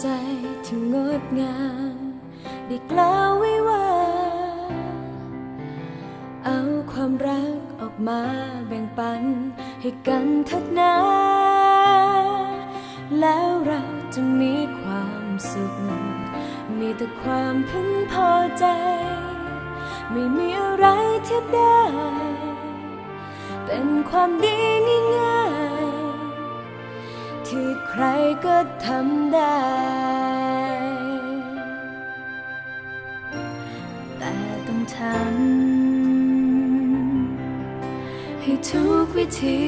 ใจที่งดงามได้กล่าวไว้ว่า เอาความรักออกมาแบ่งปันให้กันทักนา แล้วเราจะมีความสุข มีแต่ความพึงพอใจ ไม่มีอะไรเทียบได้ เป็นความดีง่าย ใครก็ทำได้ แต่ต้องทำให้ทุกวิธี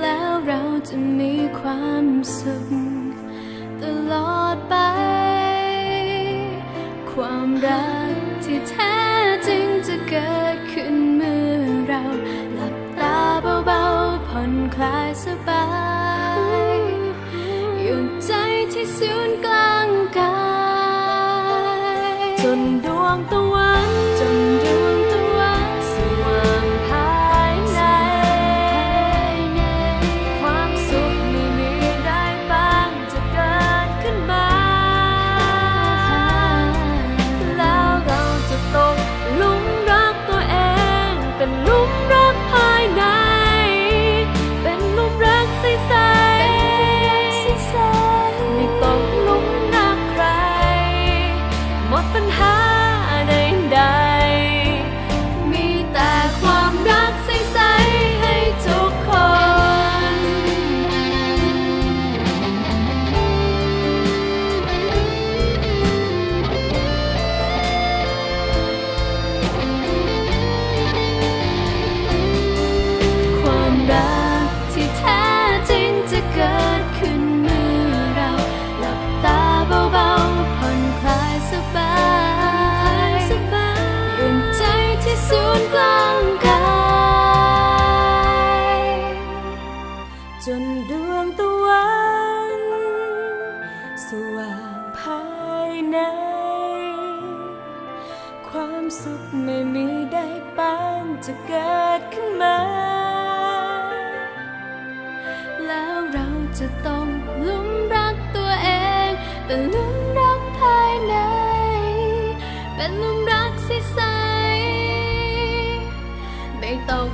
แล้วเราจะมีความสุขตลอดไป ความรัก ศูนย์กลางกาย จนดวงตัว สุขไม่มีได้ปานจะเกิดขึ้นมา แล้วเราจะต้องลุ่มรักตัวเอง เป็นลุ่มรักภายใน เป็นลุ่มรักใสๆไม่ตก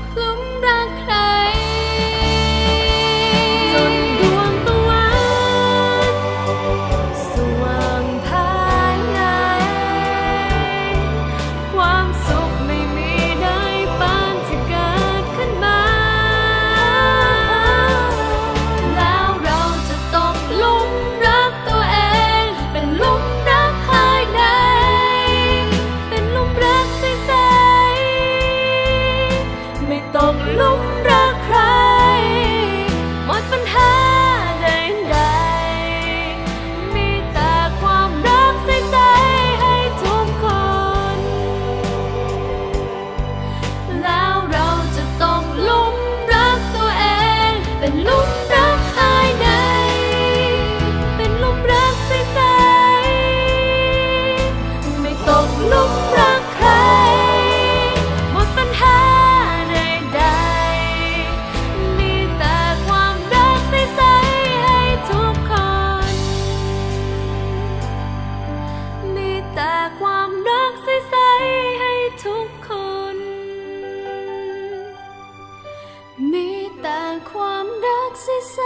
ความรักใส